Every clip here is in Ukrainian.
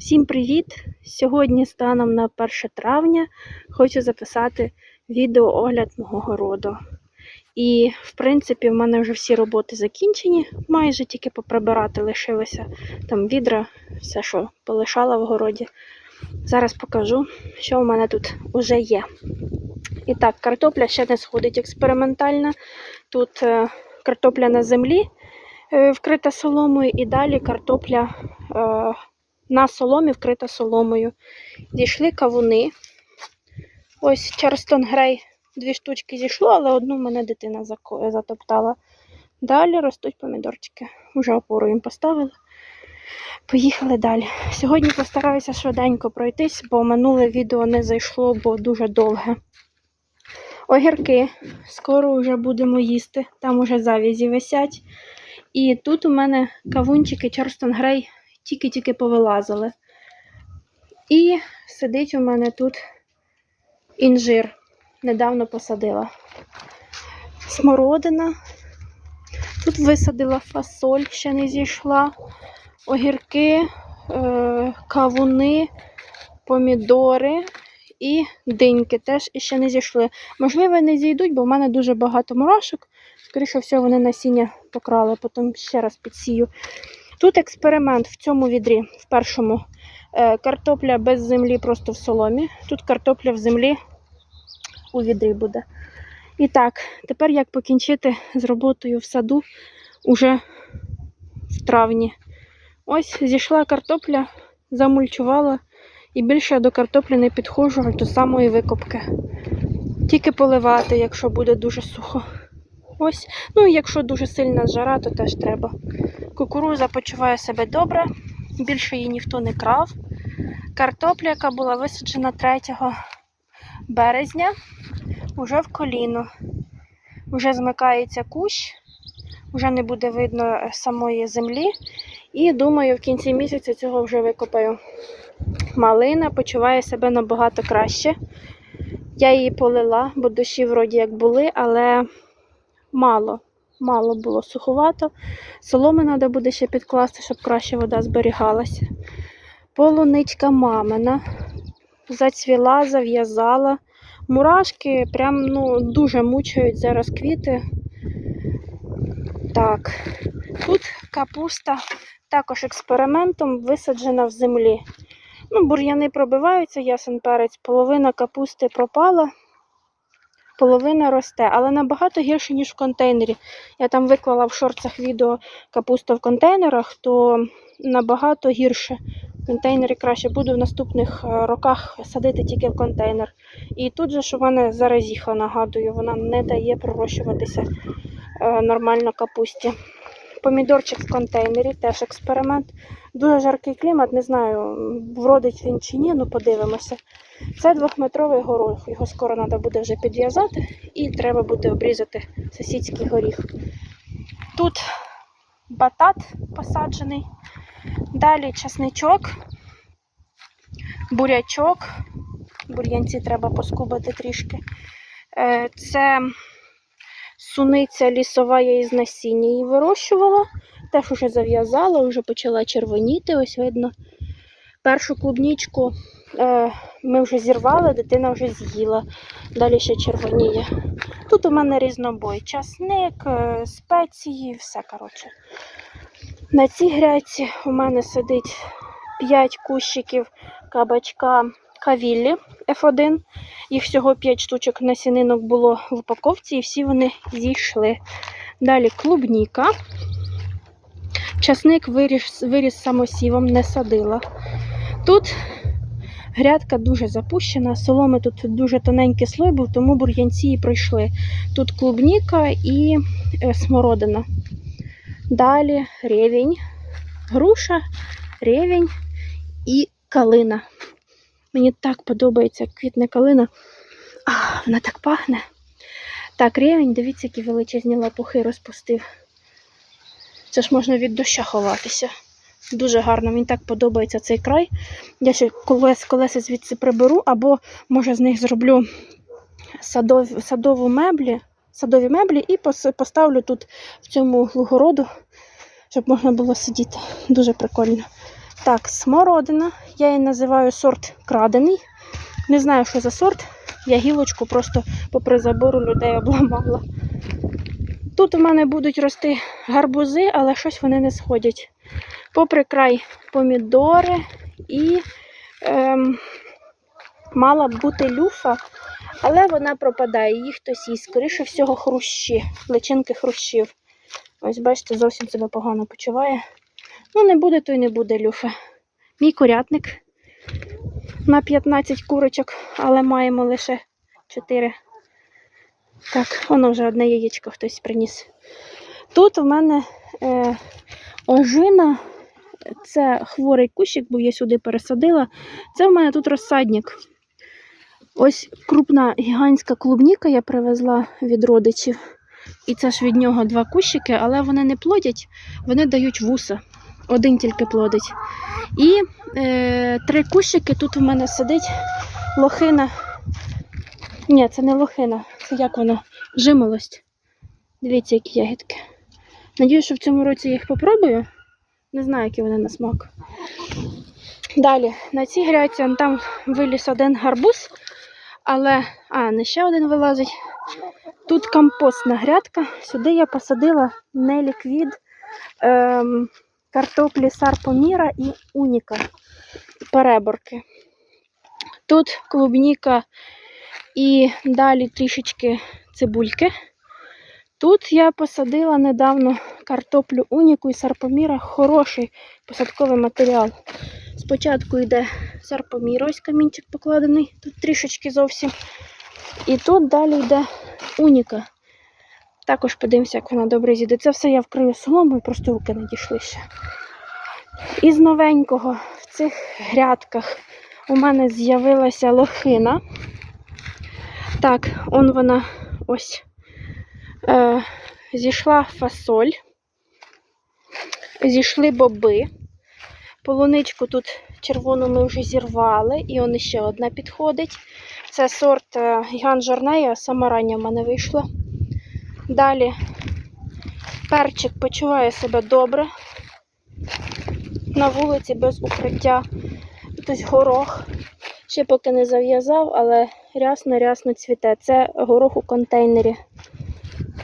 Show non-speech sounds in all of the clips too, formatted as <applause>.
Всім привіт! Сьогодні станом на 1 травня хочу записати відеоогляд мого городу. І, в принципі, в мене вже всі роботи закінчені, майже тільки поприбирати лишилося там відра, все, що полишала в городі. Зараз покажу, що в мене тут вже є. І так, картопля ще не сходить експериментальна. Тут е, картопля на землі е, вкрита соломою, і далі картопля. На соломі вкрита соломою. Зійшли кавуни. Ось Чарстон Грей дві штучки зійшло, але одну мене дитина затоптала. Далі ростуть помідорчики. Уже опору їм поставили. Поїхали далі. Сьогодні постараюся швиденько пройтись, бо минуле відео не зайшло, бо дуже довге. Огірки. Скоро вже будемо їсти. Там уже завязі висять. І тут у мене кавунчики Чарстон Грей тільки-тільки повилазили. І сидить у мене тут інжир. Недавно посадила. Смородина. Тут висадила фасоль, ще не зійшла. Огірки, е- кавуни, помідори і диньки теж ще не зійшли. Можливо, не зійдуть, бо в мене дуже багато мурашок. Скоріше всього, вони насіння покрали, потім ще раз підсію. Тут експеримент в цьому відрі, в першому. Е, картопля без землі просто в соломі. Тут картопля в землі у відрі буде. І так, тепер як покінчити з роботою в саду уже в травні. Ось зійшла картопля, замульчувала, і більше до картоплі не підходжу до самої викопки. Тільки поливати, якщо буде дуже сухо. Ось, ну і якщо дуже сильна жара, то теж треба. Кукуруза почуває себе добре, більше її ніхто не крав. Картопля, яка була висаджена 3 березня, вже в коліно. Вже змикається кущ, вже не буде видно е, самої землі. І думаю, в кінці місяця цього вже викопаю. Малина почуває себе набагато краще. Я її полила, бо дощі вроді як були, але мало мало було суховато. Соломи треба буде ще підкласти, щоб краще вода зберігалася. Полуничка мамина. Зацвіла, зав'язала. Мурашки прям ну, дуже мучають зараз квіти. Так, тут капуста також експериментом висаджена в землі. Ну, бур'яни пробиваються, ясен перець, половина капусти пропала половина росте, але набагато гірше, ніж в контейнері. Я там виклала в шорцах відео капуста в контейнерах, то набагато гірше. В контейнері краще буду в наступних е, роках садити тільки в контейнер. І тут же ж у мене заразіха, нагадую, вона не дає пророщуватися е, нормально капусті. Помідорчик в контейнері, теж експеримент. Дуже жаркий клімат, не знаю, вродить він чи ні, ну подивимося. Це двохметровий горох, його скоро треба буде вже підв'язати і треба буде обрізати сусідський горіх. Тут батат посаджений, далі часничок, бурячок, бур'янці треба поскубати трішки. Е, Це суниця лісова, я із насіння її вирощувала. Теж вже зав'язала, вже почала червоніти, ось видно. Першу клубнічку е, ми вже зірвали, дитина вже з'їла. Далі ще червоніє. Тут у мене різнобой. Часник, е, спеції, все коротше. На цій гряці у мене сидить 5 кущиків кабачка кавіллі F1. Їх всього 5 штучок насінинок було в упаковці, і всі вони зійшли. Далі клубніка. Часник виріс, виріс самосівом, не садила. Тут грядка дуже запущена, соломи тут дуже тоненький слой був, тому бур'янці і пройшли. Тут клубніка і е, смородина. Далі ревінь, груша, ревінь і калина. Мені так подобається квітне калина. А, вона так пахне. Так, ревінь, дивіться, які величезні лапухи розпустив. Це ж можна від доща ховатися. Дуже гарно, мені так подобається цей край. Я ще колес, колеса звідси приберу, або, може, з них зроблю садов, садову меблі, садові меблі і поставлю тут в цьому углу городу, щоб можна було сидіти. Дуже прикольно. Так, смородина. Я її називаю сорт крадений. Не знаю, що за сорт. Я гілочку просто попри забору людей обламала. Тут у мене будуть рости гарбузи, але щось вони не сходять. Попри край помідори і ем, мала б бути люфа, але вона пропадає. Її хтось їсть. Скоріше всього, хрущі, личинки хрущів. Ось, бачите, зовсім себе погано почуває. Ну, не буде, то й не буде люфа. Мій курятник на 15 курочок, але маємо лише 4. Так, воно вже одне яєчко хтось приніс. Тут у мене е, ожина, це хворий кущик, бо я сюди пересадила. Це в мене тут розсадник. Ось крупна гігантська клубніка я привезла від родичів. І це ж від нього два кущики, але вони не плодять, вони дають вуса. Один тільки плодить. І е, три кущики тут у мене сидить лохина. Ні, це не лохина, це як воно? Жимолость. Дивіться, які ягідки. Надіюсь, що в цьому році їх попробую. Не знаю, які вони на смак. Далі, на цій гряці там виліз один гарбуз, але. А, не ще один вилазить. Тут компостна грядка. Сюди я посадила неліквід ем, картоплі сарпоміра і уніка переборки. Тут клубніка і далі трішечки цибульки. Тут я посадила недавно картоплю уніку і сарпоміра. Хороший посадковий матеріал. Спочатку йде сарпомір, ось камінчик покладений, тут трішечки зовсім. І тут далі йде уніка. Також подивимося, як вона добре зійде. Це все я вкрию соломою, просто руки не дійшли ще. Із новенького в цих грядках у мене з'явилася лохина. Так, он вона ось е, зійшла фасоль, зійшли боби. Полуничку тут червону ми вже зірвали, і он ще одна підходить. Це сорт е, Гіган Жорнея, сама рання в мене вийшла. Далі перчик почуває себе добре. На вулиці без укриття. Тут горох. Ще поки не зав'язав, але рясно-рясно цвіте. Це горох у контейнері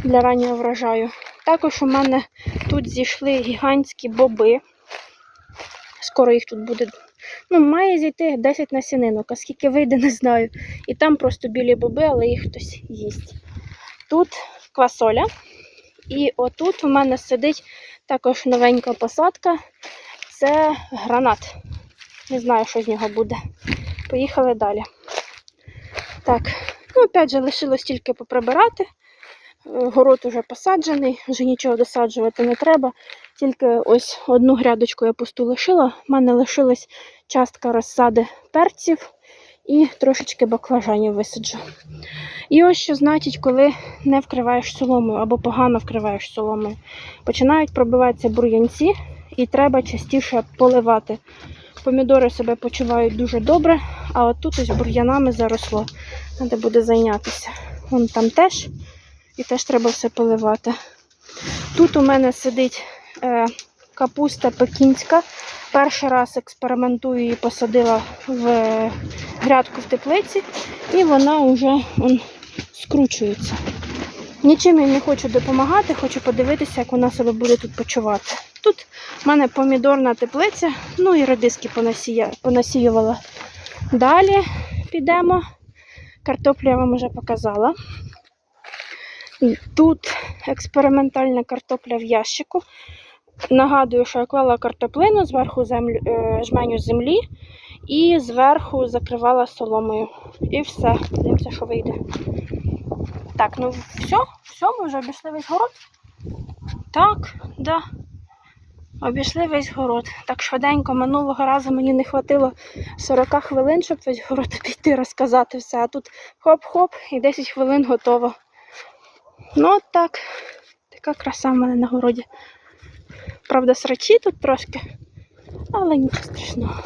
для раннього врожаю. Також у мене тут зійшли гігантські боби. Скоро їх тут буде. Ну, має зійти 10 насінинок, а скільки вийде, не знаю. І там просто білі боби, але їх хтось їсть. Тут квасоля. І отут у мене сидить також новенька посадка. Це гранат. Не знаю, що з нього буде. Поїхали далі. Так, ну, опять же, лишилось тільки поприбирати. Е, Город уже посаджений, вже нічого досаджувати не треба. Тільки ось одну грядочку я пусту лишила. У мене лишилась частка розсади перців і трошечки баклажанів висаджу. І ось що значить, коли не вкриваєш соломою або погано вкриваєш соломою. Починають пробиватися бур'янці, і треба частіше поливати. Помідори себе почувають дуже добре, а от тут ось бур'янами заросло. Треба буде зайнятися. Вон там теж, і теж треба все поливати. Тут у мене сидить е, капуста пекінська. Перший раз експериментую її посадила в грядку в теплиці, і вона вже он, скручується. Нічим я не хочу допомагати, хочу подивитися, як вона себе буде тут почувати. Тут в мене помідорна теплиця, ну і редиски понасіювала. Далі підемо. Картоплю я вам вже показала. Тут експериментальна картопля в ящику. Нагадую, що я клала картоплину, зверху землю, е, жменю землі і зверху закривала соломою. І все. Дивимося, що вийде. Так, ну все, все, ми вже обійшли весь город. Так, да. Обійшли весь город. Так швиденько минулого разу мені не хватило 40 хвилин, щоб весь город <laughs> обійти, розказати все. А тут хоп-хоп і 10 хвилин готово. Ну от так. Така краса в мене на городі. Правда, срачі тут трошки, але нічого страшного.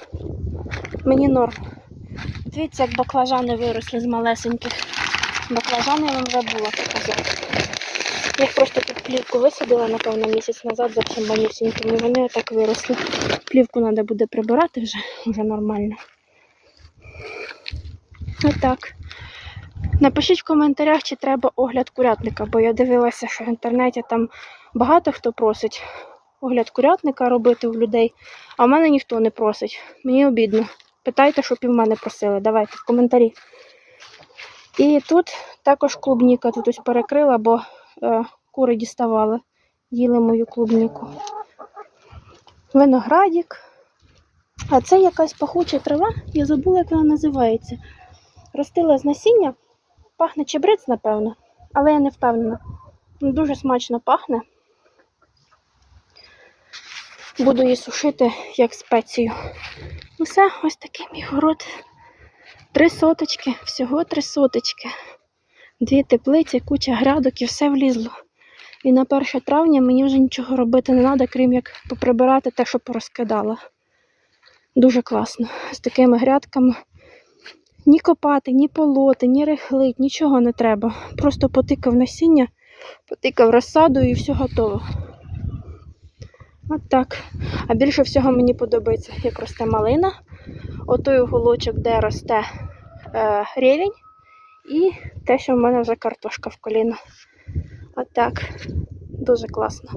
Мені норм. Дивіться, як баклажани виросли з малесеньких. Баклажани я вам забула показати. Я їх просто під плівку висадила, напевно, місяць назад зовсім манюсінькими. Вони отак виросли. Плівку треба буде прибирати вже, вже нормально. Отак. Напишіть в коментарях, чи треба огляд курятника, бо я дивилася, що в інтернеті там багато хто просить огляд курятника робити у людей, а в мене ніхто не просить. Мені обідно. Питайте, щоб і в мене просили. Давайте в коментарі. І тут також клубніка тут ось перекрила, бо е, кури діставали, їли мою клубніку. Виноградик. А це якась пахуча трава, я забула, як вона називається. Ростила з насіння, пахне чебрець, напевно, але я не впевнена. Дуже смачно пахне. Буду її сушити як спецію. Ну все, ось такий мій город. Три соточки, всього три соточки. Дві теплиці, куча грядок і все влізло. І на 1 травня мені вже нічого робити не треба, крім як поприбирати те, що порозкидала. Дуже класно. З такими грядками. Ні копати, ні полоти, ні рихлить, нічого не треба. Просто потикав насіння, потикав розсаду і все готово. От так. А більше всього мені подобається, як росте малина. Отой уголочок, де росте е, рівень, і те, що в мене вже картошка в коліно. От так. Дуже класно.